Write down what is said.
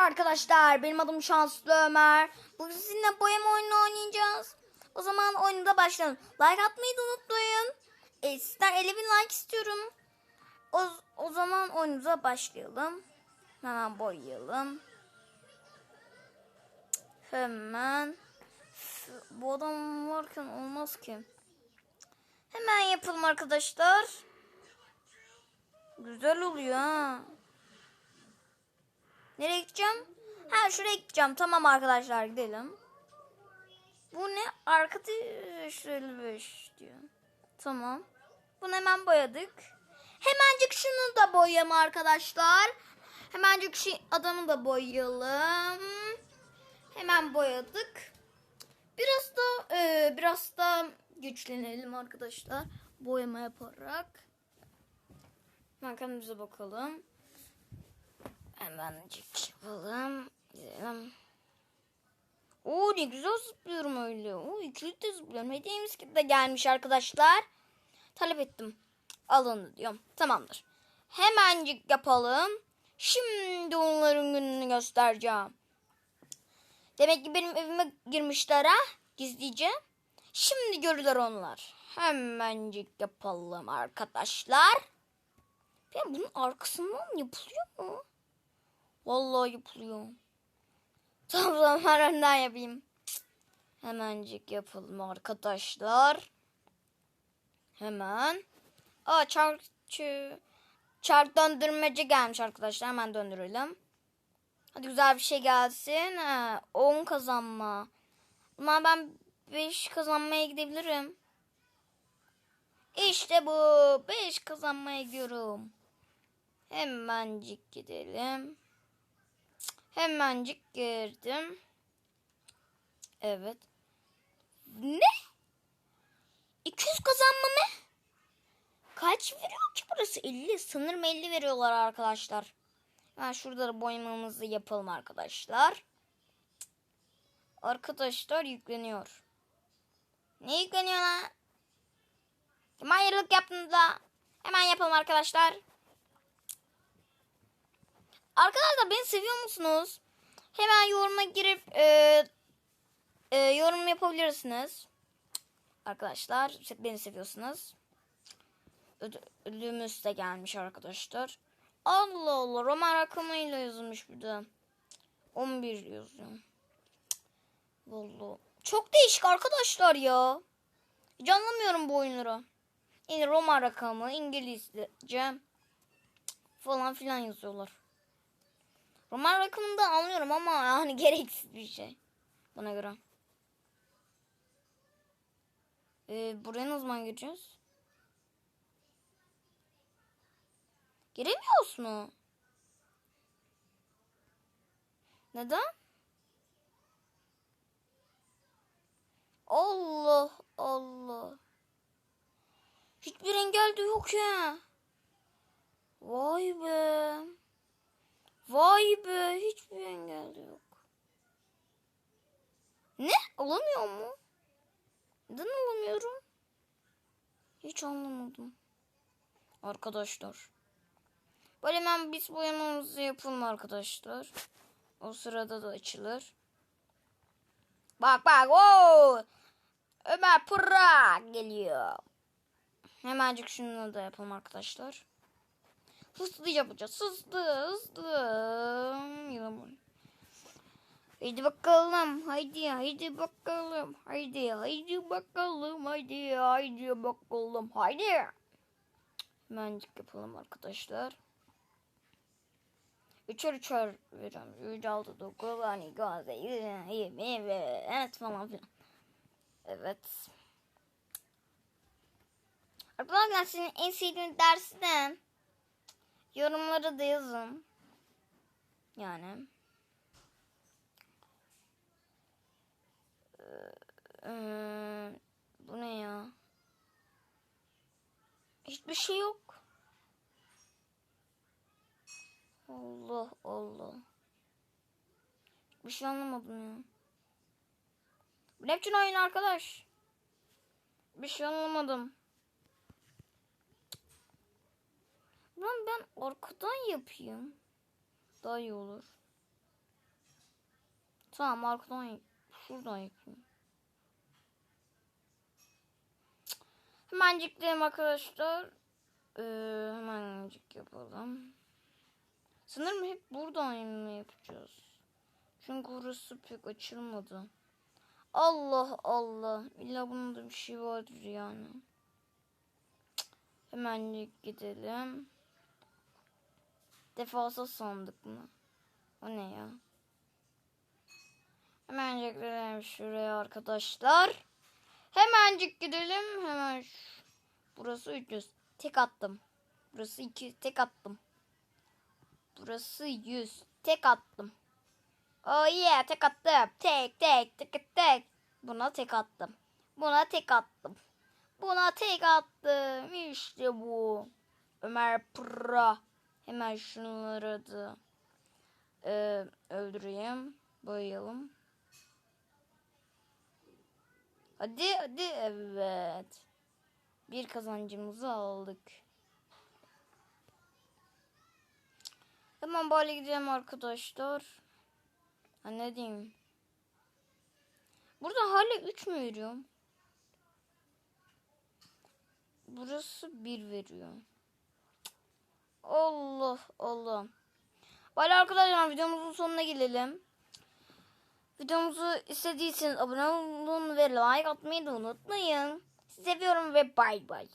arkadaşlar. Benim adım Şanslı Ömer. Bugün sizinle boyama oyunu oynayacağız. O zaman oyunda başlayalım. Like atmayı da unutmayın. E, sizden 50 bin like istiyorum. O, o zaman oyunumuza başlayalım. Hemen boyayalım. Hemen. Bu adam varken olmaz ki. Hemen yapalım arkadaşlar. Güzel oluyor ha. Nereye gideceğim? Ha şuraya gideceğim. Tamam arkadaşlar gidelim. Bu ne? Arkadaş 55 diyor. Tamam. Bunu hemen boyadık. Hemencik şunu da boyayalım arkadaşlar. Hemencik şu adamı da boyayalım. Hemen boyadık. Biraz da e, biraz da güçlenelim arkadaşlar. Boyama yaparak. Hemen bakalım. Hemencik yapalım. Gidelim. Oo ne güzel zıplıyorum öyle. Oo ikili de zıplıyorum. Hediyemiz de gelmiş arkadaşlar. Talep ettim. Alın diyorum. Tamamdır. Hemencik yapalım. Şimdi onların gününü göstereceğim. Demek ki benim evime girmişler ha. Gizlice. Şimdi görürler onlar. Hemencik yapalım arkadaşlar. Ben bunun arkasından yapılıyor mu? Vallahi yapılıyor. Tamam tamam ben önden yapayım. Hemencik yapalım arkadaşlar. Hemen. Aa çark, çı- çark döndürmeci gelmiş arkadaşlar. Hemen döndürelim. Hadi güzel bir şey gelsin. Ha, 10 kazanma. Ama ben 5 kazanmaya gidebilirim. İşte bu. 5 kazanmaya gidiyorum. Hemencik gidelim. Hemencik girdim. Evet. Ne? 200 kazanma mı? Kaç veriyor ki burası? 50. Sanırım 50 veriyorlar arkadaşlar. Ben şurada da boyamamızı yapalım arkadaşlar. Arkadaşlar yükleniyor. Ne yükleniyor lan? Kim ayrılık yaptınız da? Hemen yapalım arkadaşlar. Arkadaşlar beni seviyor musunuz? Hemen yoruma girip e, e, yorum yapabilirsiniz. Arkadaşlar beni seviyorsunuz. Öd- Ödülümüz de gelmiş arkadaşlar. Allah Allah Roman rakamıyla yazılmış bir de. 11 yazıyor. Vallahi. Çok değişik arkadaşlar ya. Hiç bu oyunları. Yani Roma rakamı, İngilizce falan filan yazıyorlar. Roman rakamını da anlıyorum ama yani gereksiz bir şey. Bana göre. Ee, buraya ne zaman gireceğiz? Giremiyoruz mu? Neden? Allah Allah. Hiçbir engel de yok ya. Vay be. Vay be. Hiçbir engel yok. Ne? Alamıyor mu? Neden alamıyorum? Hiç anlamadım. Arkadaşlar. Böyle hemen biz boyamamızı yapalım arkadaşlar. O sırada da açılır. Bak bak o Ömer Pırra geliyor. Hemencik şunu da yapalım arkadaşlar. Hızlı yapacağız. Hızlı hızlı. Yalan. Haydi bakalım. Haydi haydi bakalım. Haydi haydi bakalım. Haydi haydi bakalım. Haydi. Hemencik yapalım arkadaşlar. Üçer üçer veriyorum. Üç, altı, dokuz, on iki, on sekiz, yirmi ve evet falan filan. Evet. Arkadaşlar sizin en sevdiğiniz dersi ne? Yorumlara da yazın. Yani. Ee, bu ne ya? Hiçbir şey yok. Allah Allah. Bir şey anlamadım ya. Bu ne biçim oyun arkadaş? Bir şey anlamadım. Ben ben arkadan yapayım. Daha iyi olur. Tamam arkadan şuradan yapayım. Cık. Hemencik arkadaşlar. Ee, hemencik yapalım. Sanırım hep buradan mı yapacağız? Çünkü orası pek açılmadı. Allah Allah. İlla bunun bir şey vardır yani. Hemencik gidelim. Defasa sandık mı? O ne ya? Hemencik gidelim şuraya arkadaşlar. Hemencik gidelim. Hemen şu- Burası 300. Tek attım. Burası 200. Tek attım. Burası 100. Tek attım. Oh yeah tek attım. Tek tek tek tek. Buna tek attım. Buna tek attım. Buna tek attım. İşte bu. Ömer Pro. Hemen şunları da e, öldüreyim. Bayalım. Hadi hadi evet. Bir kazancımızı aldık. Hemen böyle gidelim arkadaşlar. Ha, ne diyeyim? Burada hala 3 mü veriyor? Burası 1 veriyor. Allah. Böyle arkadaşlar videomuzun sonuna gelelim. Videomuzu istediyseniz abone olun ve like atmayı da unutmayın. Seviyorum ve bay bay.